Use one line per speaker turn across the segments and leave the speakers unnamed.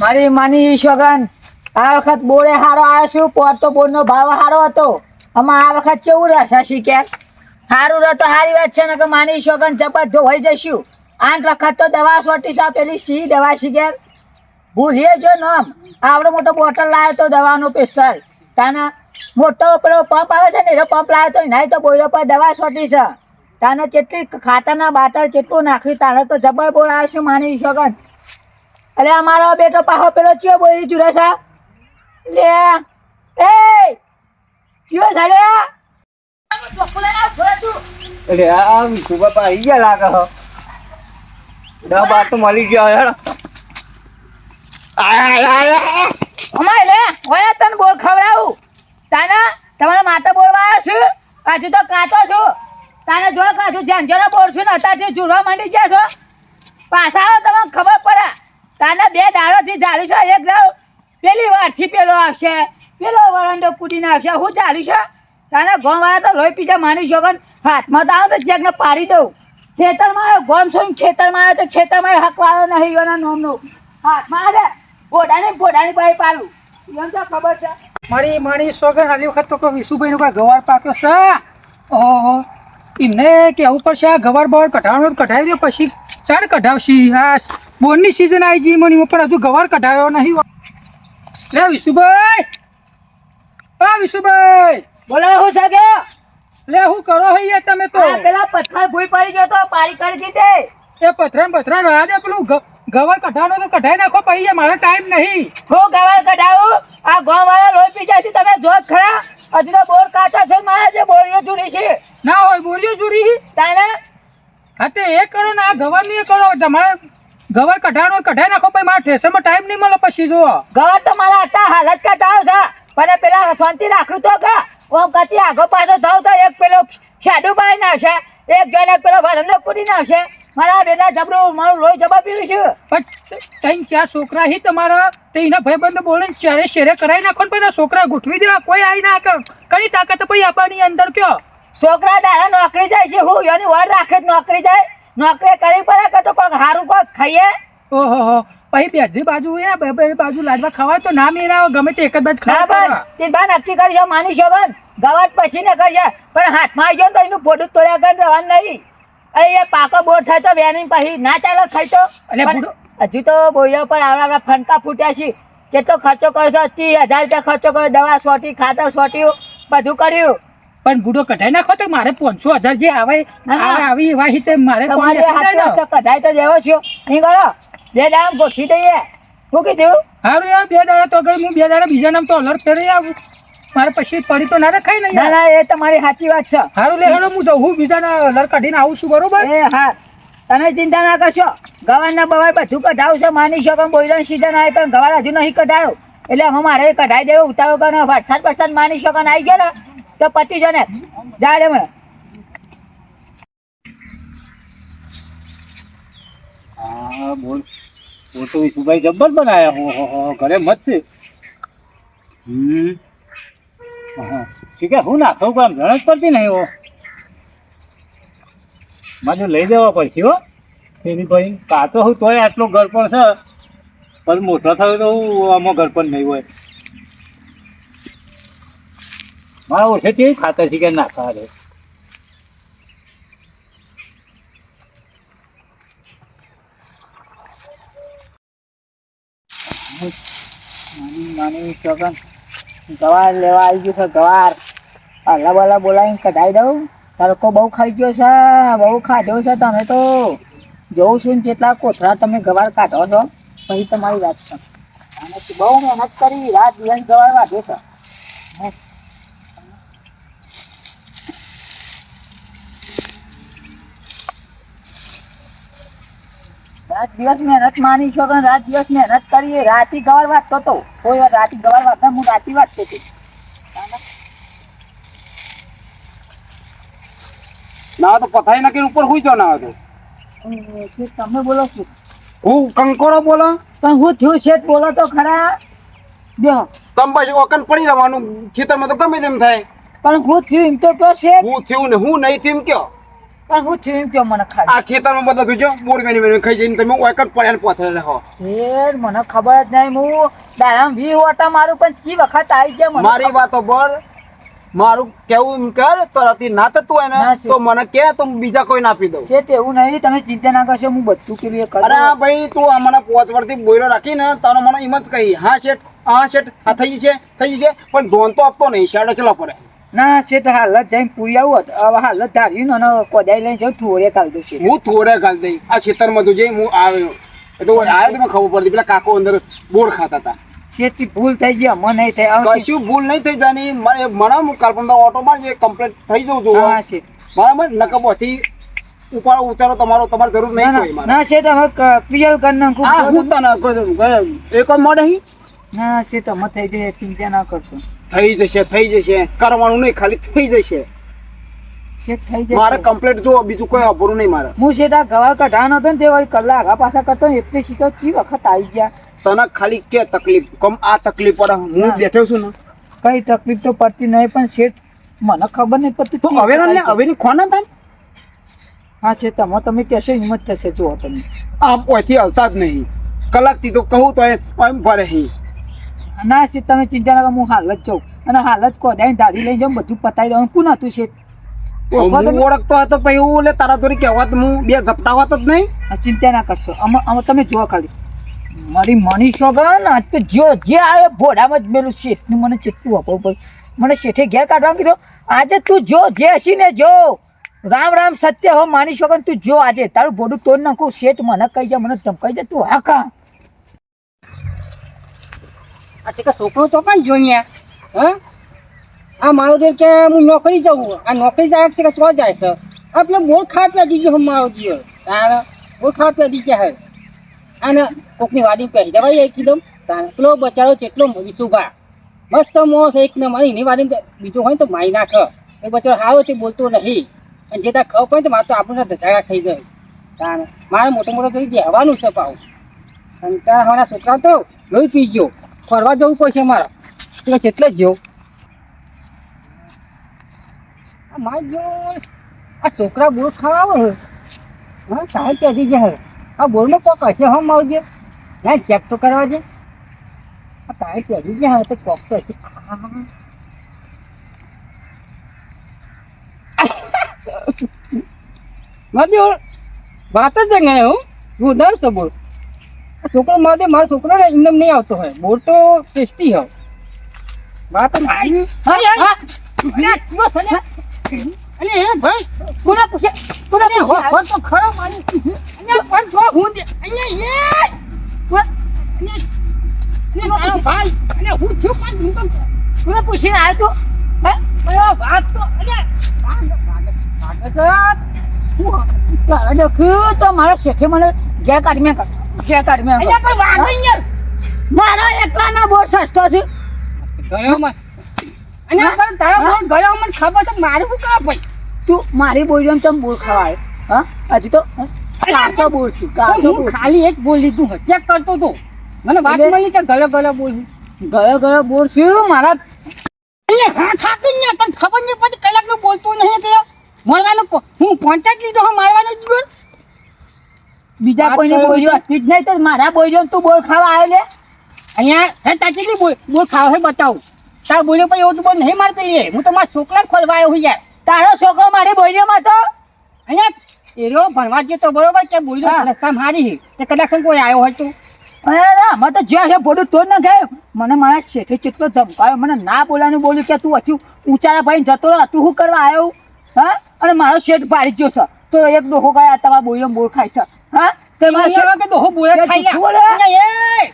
મારી માની શોગન, આ વખત બોરે હારો આવ્યો છું પોર તો બોરનો ભાવ હારો હતો. આમાં આ વખત કેવું રહેશે શીખે સારું રહે તો સારી વાત છે ને કે માની શોગન જબર ધોવાઈ જશું આઠ વખત તો દવા સોટી સા, પેલી સી દવા શીખે ભૂલીએ જો નામ. આવડો મોટો બોટલ લાવ્યો તો દવાનો પેશલ તાના મોટો પેલો પંપ આવે છે ને, એનો પંપ લાવ્યો તો નહીં તો બોયરો પર દવા સોટી છે. તાને કેટલી ખાતરના બાટર કેટલું નાખ્યું, તારે તો જબર બોર આવ્યો છું, માની શોગન. અરે અમારો બેટો પાહો પેલો ચિયો બોલી ચૂરે છે. લે. એ ચિયો છે લે
એટલે આમ પર આવી ગયા લાગે હો? દસ બાર તો મળી ગયો યાર.
અમાય લે હોય તને બોલ ખવડાવું. તાના તમારા માટે બોલવા આવ્યો છું. પાછું તો કાચો છું. તાને જો કાચું ઝાંઝરો બોલશું ને અત્યારથી ચૂરવા માંડી ગયા છો. પાછા આવો તમને ખબર પડે. તાને બે દાડોથી ચાલુ છે, એક દાડો પેલી વારથી પેલો આવશે. પેલો વરંડો કૂદીને આવશે. હું ચાલુ છે, તાના ગોમવાળા તો લોહી પીછા માની શકો હાથમાં તો આવો તો ચેકને પાડી દઉં. ખેતરમાં આવ્યો, ગોમ છું ખેતરમાં આવ્યો તો ખેતરમાં હકવાળો નહીં, એના નોમનો. હાથમાં આવે ઘોડાને ઘોડાની પાસે પાડું. એમ તો ખબર છે.
મારી મારી સોગન હાલી વખત તો કોઈ વિશુભાઈનો કોઈ ગવાર પાક્યો છે? ઓહો, એમને કેવું પડશે, આ ગવાર બવાર કઢાવવાનું કઢાવી દો, પછી ચાર કઢાવશી? આ બોરની સિઝન આવી ગઈ મને પણ હજુ ગવાર કઢાવ્યો નહીં. લે વિશુભાઈ. હા વિશુભાઈ.
બોલો હું સાગે
લે હું કરો હૈયે તમે તો.
પેલા પથ્થર ભૂઈ પડી ગયો તો પારી કરી દીધી.
એ પથરા પથરા રહ્યા દે પેલું ગવર કઢાવવાનો તો કઢાઈ નાખો પછી મારો ટાઈમ નહીં.
હું ગવાર કઢાવું? આ ગામ વાળા લોહી પી છે તમે જોત ખરા. હજુ તો બોર કાચા છે મારા જે બોરીઓ જુડી છે.
ના હોય બોરીઓ જોડી
તાને?
હા તે એ કરો ને આ ગવારની એ કરો તમારે ગવાર કઢાણો કઢાઈ નાખો પછી મારા ઠેસરમાં ટાઈમ નહીં મળે પછી જો
ગવર તો મારા હતા હાલત કઢાવ છે. પણ પેલા શાંતિ રાખ્યું તો કે ઓમ કતી આગો પાછો થાવ તો એક પેલો શાડુ બાઈ નાખશે. એક જોઈને એક પેલો વરંદો કૂદી નાખશે. મારા બેટા જબરું મારું લોહી જબા પીવી છે.
પણ ત્રણ ચાર છોકરા હી તમારા તે એના ભાઈબંધો બોલે ચારે શેરે કરાવી નાખો ને પેલા છોકરા ગોઠવી દેવા. કોઈ આવી ના કે કઈ તાકાત પછી આપવાની અંદર કયો?
છોકરા દાડા નોકરી જાય છે. હું એની વાર રાખે જ નોકરી જાય. નોકરી કરી પડે કે તો કોઈક સારું કોઈક ખાઈએ?
ઓહો હો. પછી બેધી બાજુ એ બે બાજુ લાડવા ખાવા તો ના મેળાવો ગમે તે એક જ બાજુ ખાવા
તે બા નક્કી કરજો માની છો બન ગવાત પછી ને કરશે પણ હાથમાં આવી જાય તો એનું ફોટું તોડ્યા કર રહેવાનું નહીં. એ પાકો બોર થાય તો વેની પછી ના ચાલે ખાઈ તો. હજુ તો બોયો પણ આવડા આવડા ફનકા ફૂટ્યા છે. કેટલો ખર્ચો કરશો? ત્રીસ હજાર રૂપિયા ખર્ચો કર્યો દવા સોટી ખાતર સોટ્યું બધું કર્યું.
પણ ગુડો કઢાઈ નાખો તો મારે પાંચસો હજાર જે આવે. આવે એવા હિતે મારે.
કઢાઈ તો દેવો છો. નહીં કરો. બે દાડા ગોઠવી દઈએ. શું કીધું?
હારું યાર બે દાડા તો ગઈ હું બે દાડા બીજા નામ તો અલર્ટ કરી આવું. મારે પછી પડી તો ના રખાય ને
ના ના એ તમારી સાચી વાત છે.
હારું લે હેડો હું જઉં. હું બીજા અલર્ટ કાઢીને આવું છું બરોબર?
એ હા. તમે ચિંતા ના કરશો. ગવારના બવાર બધું કઢાવું છે માની શકો બોઈલન સીઝન આવે પણ ગવાર હજુ નહીં કઢાયો. એટલે હું મારે કઢાઈ દેવો ઉતારો કરો વરસાદ વરસાદ માની શકો આવી ગયો ને. તો પતી છે ને જા રે મને
હા, બોલ. બોલ તો વિશુભાઈ જબ્બર બનાયા. હો હો ઘરે મત છે. હમ. ઠીક હું નાખવું કામ જણ પડતી નહીં, હો. મારે લઈ દેવા પડશે, હો. એની ભાઈ કાચો હું તોય આટલો ઘર પણ છે, પણ મોટો થયો તો હું આમાં ઘર પણ નહીં હોય. મારા ઓછે તે ખાતર છે કે નાખવા રે
ગવાર લેવા આવી ગયું છે, ગવાર. અલા બલા બોલાવીને કઢાઈ દઉં. તડકો બહુ ખાઈ ગયો છે, બહુ ખાધો છે તમે તો. જોઉં છું ને કેટલા કોથળા તમે ગવાર કાઢો છો પછી તમારી વાત છે. બહુ મહેનત કરી, રાત દિવસ ગવાર વાઢ્યો છે. રાત દિવસ મહેનત માની છો કે રાત દિવસ મહેનત કરીએ રાતી ગવાર વાત તો. કોઈ વાર રાતી ગવાર વાત હું રાતી વાત કરતી
ના તો પથારી નાખીને ઉપર હુઈ જો ના તો.
તમે બોલો છો.
હું કંકોરો બોલો?
પણ હું થયું છે બોલો તો ખરા. જો.
તમ પછી ઓકન પડી રહેવાનું. ખેતરમાં તો ગમે તેમ થાય.
પણ હું થયું એમ તો કયો છે
હું થયું ને હું નહીં થયું કયો?
પણ હું થયું કે મને ખાલી
આ ખેતરમાં બધા જોજો બોર વેણી વેણી ખાઈ જઈને તમે ઓય પડ્યા પોથરે રહો
શેર મને ખબર જ નહીં હું દારામ વી ઓટા મારું પણ ચી વખત આવી ગયા મને
મારી વાતો પર મારું કેવું એમ કર તરતી ના થતું હોય
ના,
તો મને કે તો હું બીજા કોઈ ના આપી દઉં.
છે તેવું નહીં તમે ચિંતા ના કરશો હું બધું કેવી
અરે આ ભાઈ તું મને પોચ પરથી બોયરો રાખીને તને મને એમ જ કહી. હા શેઠ હા શેઠ આ થઈ જશે થઈ જશે પણ ધોન તો આપતો નહીં શાડો ચલો પડે.
ના શેઠ હાલત જ જઈને પૂરી આવું હતું. હવે હાલ જ ધાર્યું ને કોદાઈ લઈને જાઉં થોડે કાલ દઉં છે
હું થોડે કાલ દઈ આ ખેતરમાં તું જઈ હું આવ્યો. તો આવ્યો તો ખબર પડતી પેલા કાકો અંદર બોર ખાતા હતા.
શેઠથી ભૂલ થઈ ગઈ અમને નહીં થઈ
કશું ભૂલ નહીં થઈ જાની. મને મને હું કાલ્પના ઓટો મારજે કમ્પ્લીટ થઈ જવું જોઈએ
હા છે
બરાબર? નકબોથી ઉપાડો ઉચારો તમારો તમારે જરૂર નહીં કોઈ
ના. છે તો ક્લિયર કર નાખું
આ હું તને છું. એક મોડે હી
ના શેઠ અમે થઈ જાય ચિંતા ના કરશો.
થઈ જશે થઈ જશે. કરવાનું નહીં ખાલી થઈ જશે. મારે કમ્પ્લેટ જો બીજું કોઈ અભરું નહીં મારે.
હું આ ગવાર કઢાવાનો હતો ને તે વળી કલાક આ પાછા કરતો ને એટલે શીખો કી વખત આવી ગયા?
તને ખાલી કે તકલીફ કમ આ તકલીફ પડે હું બેઠો છું ને.
કઈ તકલીફ તો પડતી નહીં પણ શેઠ મને ખબર નહીં પડતી
તો હવે ને હવે ની ખોના થાય?
હા છે તમે તમે કહેશો હિંમત થશે જુઓ તમે.
આમ ઓયથી હલતા જ નહીં. કલાકથી તો કહું તો એમ ભરે હી.
ના શેઠ તમે ચિંતા ના કરો હું હાલ જ જાઉં. અને હાલ જ કોદાઈને દાઢી લઈ જાઉં બધું પતાવી દઉં કોણ હતું શેઠ? ઓળખો
ઓળખતો હતો પછી હું એટલે તારા જોડે કહેવાત હું બે ઝપટાવાત જ નહીં.
ચિંતા ના કરશો. અમે અમે તમે જુઓ ખાલી. મારી મની સોગન આજ તો જો જે આવે ભોડામાં જ મેલું શેઠનું મને ચેટલું આપવું પડે મને શેઠે ઘેર કાઢવા કીધું આજે તું જો જે હશી ને જો રામ રામ સત્ય હો માની સોગન તું જો આજે. તારું ભોડું તોડ નાખું શેઠ મને કહી જા મને ધમકાઈ જા તું હા કા?
આ છે કે છોકરો તો કઈ જોઈએ હા? આ મારો દેર કે હું નોકરી જવું આ નોકરી જાય છે કે ચો જાય છે? આપણે બોર ખા પી દીજો હમ મારો દીયો. તારે બોર ખા પી દીજે હે? અને કોકની વાડી પહેરી જવાય કીધું. તારે પેલો બચારો જેટલો વિશુભા મસ્ત મોસ એક ને મારી. એની વાડી બીજું હોય તો મારી નાખ. એ બચારો હાવ તે બોલતો નહીં. અને જે ત્યાં ખબર પડે તો મારે તો આપણને ધજાડા થઈ ગયો તારે મારે મોટો મોટો કરી બેહવાનું છે પાવું અને ત્યાં હમણાં છોકરા તો લોહી પી ગયો. ફરવા જવું પડશે મારે. તો કેટલે જ જો આ માર જો આ છોકરા બોર આવે હા, સાહેબ પહેરી જાય આ બોરમાં કોક હશે હમ આવજે ના, ચેક તો કરવા દે. આ સાહેબ તારે પહેરી હા તો કોક તો હશે. મારી વાત જ નહીં, હું. હું દર છે આ છોકરો મારે મારા છોકરાને ઇન્દમ નહીં આવતો હોય. બોર તો ટેસ્ટી હોય. વાત ભાઈ કોને પૂછે કોને પૂછે. તો ખરો મારી. અહીંયા પણ જો હું અહીંયા એ ભાઈ અને હું છું પણ હું તો કોને પૂછીને આવ્યો તું. વાત તો ભાગ હું
તારા ડખ્યું તો મારા શેઠે મને ઘેર કાઢી મેં ઘેર કાઢી મેં
પણ વાત અહીંયા
મારા એકલાનો બોર સસ્તો છે.
ગયો માં અને પણ તારા બોલ ગયો મને ખબર છે મારું શું કરવા ભાઈ
તું મારી બોરીઓ ચમ બોર ખવાય? હા? હજી તો કાચો બોલ છું કાચો
ખાલી એક બોલ લીધું હત્યા કરતો તો. મને વાત મળી કે ગયો ગયો બોલ?
ગયો ગયો બોલ છું મારા
અહીંયા હા થાકી ને તને ખબર નહીં પછી કલાકનું બોલતું નહીં કે મળવાનું હું કોન્ટેક્ટ લીધો મારવાનો જ બોલ.
બીજા કોઈને
બોલ્યો
હતી જ નહીં તો મારા બોલ્યો તું બોર ખાવા આવે લે.
અહીંયા હે તાચી બોલ બોલ ખાવ હે બતાવું. તાર બોલ્યો પછી એવું તું બોલ નહીં માર પીએ હું તો મારા છોકરા ખોલવા આવ્યો હું યાર.
તારો છોકરો મારી બોલ્યોમાં તો?
અહીંયા એરો ભણવા ગયો તો બરોબર કે બોલ્યો રસ્તા મારી તે કદાચ કોઈ આવ્યો હોય તું?
અરે આમાં તો જ્યાં છે બોડું તો ન ગયો મને મારા શેઠે કેટલો ધમકાયો. મને ના બોલાનું બોલ્યું કે તું હજુ ઊંચારા ભાઈ જતો રહ્યો તું શું કરવા આવ્યો હા? અને મારો શેઠ ભાડી ગયો છે. તો એક ડોહો ગયા તમારા બોરીઓ બોર ખાય છે. હા? તે મારા
કે ડોહો બોલે ખાઈ.
બોલે?
એ!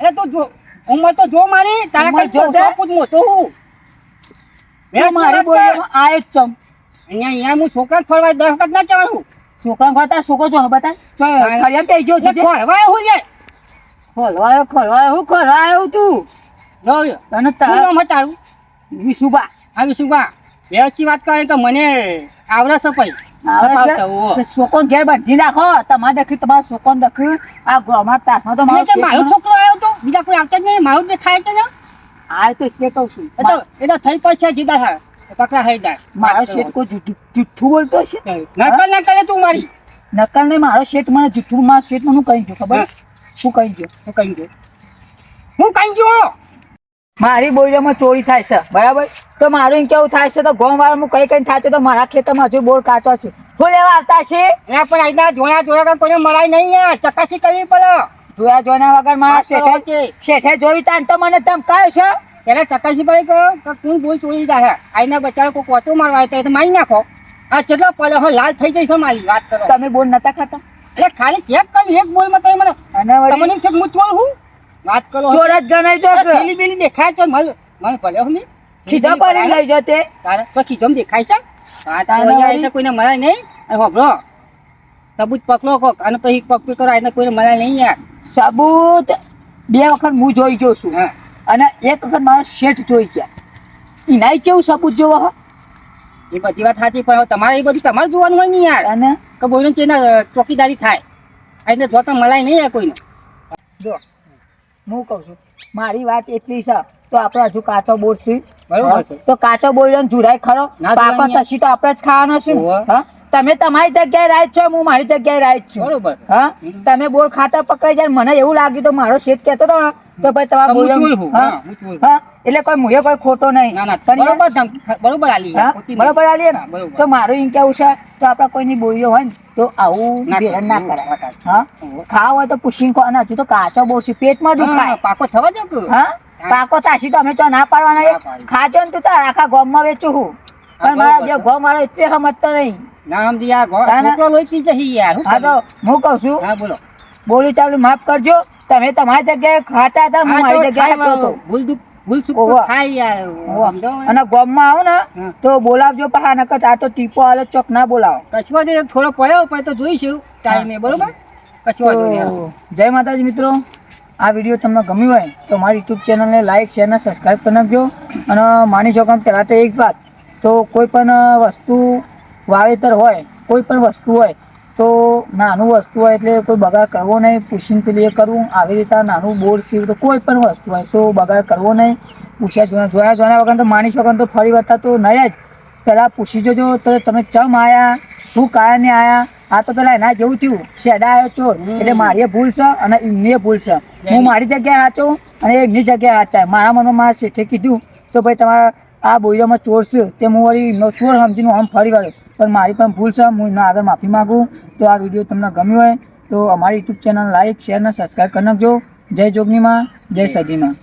અરે તું જો ઉંમર તો જો મારી તારા કઈ
જો
જો
છે?
મોટો હું.
તું મારી બોરીઓમાં આય ચમ.
અહીંયા અહીંયા હું છોકરા ફરવા દસ વખત ના જવાનું.
છોકરા ખાતા છોકરો જો બતા
તો
ખરિયામ પે ગયો છે
ખોરવાય હું જાય
ખોલવાયો ખોલવાયો હું ખોલવાયો તું.
જોયો
તને તાર વિશુબા
આવી શું બા વાત કરે કે મને હોવો.
છે છોકરો ઘેર બાંધી નાખો. તમારે દખી તમારા છોકરો દખી આ ગ્રામર તાસમાં તો મારો
મારો છોકરો આવ્યો તો. બીજા કોઈ આવતા જ નહીં. મારું જ થાય છે ને
આ તો એટલે કહું છું.
એ તો એ તો થઈ પડશે જીદા થાય. પકડા હઈ જાય.
મારો શેઠ કોઈ જુઠ્ઠું જૂઠું બોલતો છે
નકલ ના કરે તું મારી.
નકલ નહીં મારો શેઠ મને જુઠ્ઠું મારો શેઠ મને હું કહી ગયો ખબર? શું કહી ગયો
હું કહી ગયો હું કહી ગયો
મારી બોરીમાં ચોરી થાય છે બરાબર? તો મારું કેવું થાય છે તો ગોમ વાળા કઈ કઈ થાય છે તો મારા ખેતરમાં હજુ બોર કાચો છે. શું લેવા આવતા છે?
એના પણ આજના જોયા જોયા કોઈને મરાય નહીં આ ચકાસી કરવી પડે.
જોયા જોયા વગર મારા શેઠે. શેઠે જોયું તા ને તો મને તમ કહ્યું છે.
પેલા ચકાસી પડી ગયો કે કોણ બોલ ચોરી જાય આઈના બચારા કોઈ કોચું મારવા આવ્યો તો મારી નાખો. આ ચેટલો પડે હો લાલ થઈ જઈશ મારી વાત કરો.
તમે બોલ નતા ખાતા?
એટલે ખાલી ચેક કરી એક બોલમાં તમે મને તમને હું ચોર હું? વાત કરો
ચોર જ ગણાય જો.
પેલી પેલી દેખાય તો મને મલ ભલે હો
ખીધા પડી લઈ જો તે
તારે તો ખીજમ દેખાય છે. હા
તારે
એટલે કોઈને મરાય નહીં. અને હોભળો. સબૂત પકડો કોક અને પછી પકડી કરો એટલે કોઈને મરાય નહીં યાર.
સબૂત બે વખત હું જોઈ ગયો છું. અને એક વખત મારો શેઠ જોઈ ગયા. એનાય કેવું સબૂત જોવો હો?
એ બધી વાત સાચી પણ તમારે એ બધું તમારે જોવાનું હોય ને યાર.
અને?
કે બોઈને છે ને ચોકીદારી થાય. એટલે જો તો મલાય નહીં યાર કોઈને.
જો. હું કહું છું મારી વાત એટલી છે તો આપણે હજુ કાચો બોર છે.
બરોબર
તો કાચો બોર જુરાય ખરો? પાકો તસી તો આપણે જ ખાવાનો છે. હા? તમે તમારી જગ્યાએ રાઈટ છો હું મારી જગ્યાએ રાઈટ છું.
બરોબર.
હા? તમે બોર ખાતા પકડાઈ જાય મને એવું લાગ્યું તો મારો શેઠ કહેતો હતો ને તો ભાઈ તમારો બોર
હા,
એટલે કોઈ મુએ કોઈ ખોટો નહીં.
બરોબર બરોબર આલી.
બરોબર આલી ને? તો મારું એમ કેવું છે તો આપણે કોઈની બોલ્યો હોય ને તો આવું બેરણ ના કરાય હા? ખાવ હોય તો પૂછીને ખો ના હજુ તો કાચો બહુ છે. પેટમાં દુખાય
પાકો થવા દો
હા? પાકો તાશી તો અમે તો ના પાડવાના. ખાજો ને તું તાર આખા ગોમમાં વેચું હું પણ મારા જે. ગામ વાળો એટલે સમજતો નહીં.
નામ દિયા યાર ગો-
ના, ના.
છોકરો લોહી પી જશે યાર.
હા તો હું કહું છું
હા બોલો.
બોલી ચાલુ માફ કરજો. તમે તમારી જગ્યાએ ખાતા હતા હું મારી જગ્યાએ
ભૂલ દુખ ભૂલ ચૂક તો. થાય યાર?
અને ગોમમાં આવો ને તો બોલાવજો પા નકર આ તો ટીપો આલો ચોક ના બોલાવો.
વાંધો નહીં, થોડો પડ્યો પણ તો જોઈશું ટાઈમે બરોબર.
તો જય માતાજી મિત્રો. આ વીડિયો તમને ગમ્યું હોય તો મારી યુટ્યુબ ચેનલને લાઈક શેર અને સબસ્ક્રાઈબ કરી નાખજો. અને માની શકો પહેલાં તો એક વાત તો કોઈ પણ વસ્તુ વાવેતર હોય કોઈ પણ વસ્તુ હોય તો નાનું વસ્તુ હોય એટલે કોઈ બગાડ કરવો નહીં પૂછીને પેલી એ કરવું આવી રીતે નાનું બોર સીવ તો કોઈ પણ વસ્તુ હોય તો બગાડ કરવો નહીં. પૂછ્યા જોયા જોયા જોયા વગર તો માની શકો તો ફરી વળતા તો નહીં જ. પહેલાં પૂછી જોજો તો તમે ચમ આયા? હું કાયને આયા? આ તો પેલા એના જેવું થયું. શેડા આવ્યો ચોર? એટલે મારી ભૂલ છે અને એમની ભૂલ છે. હું મારી જગ્યાએ સાચું અને એમની જગ્યાએ સાચા મારા મનમાં મારા શેઠે કીધું તો ભાઈ તમારા આ બોરિયામાં ચોર છે તે હું વળી એમનો ચોર સમજીને આમ ફરી વળ્યો. પણ મારી પણ ભૂલ છે, હું એમના આગળ માફી માગું. તો આ વીડિયો તમને ગમ્યો હોય, તો અમારી યુટ્યુબ ચેનલ લાઈક શેર અને સબસ્ક્રાઈબ કરી નાખજો. જય જોગનીમાં જય સદીમાં.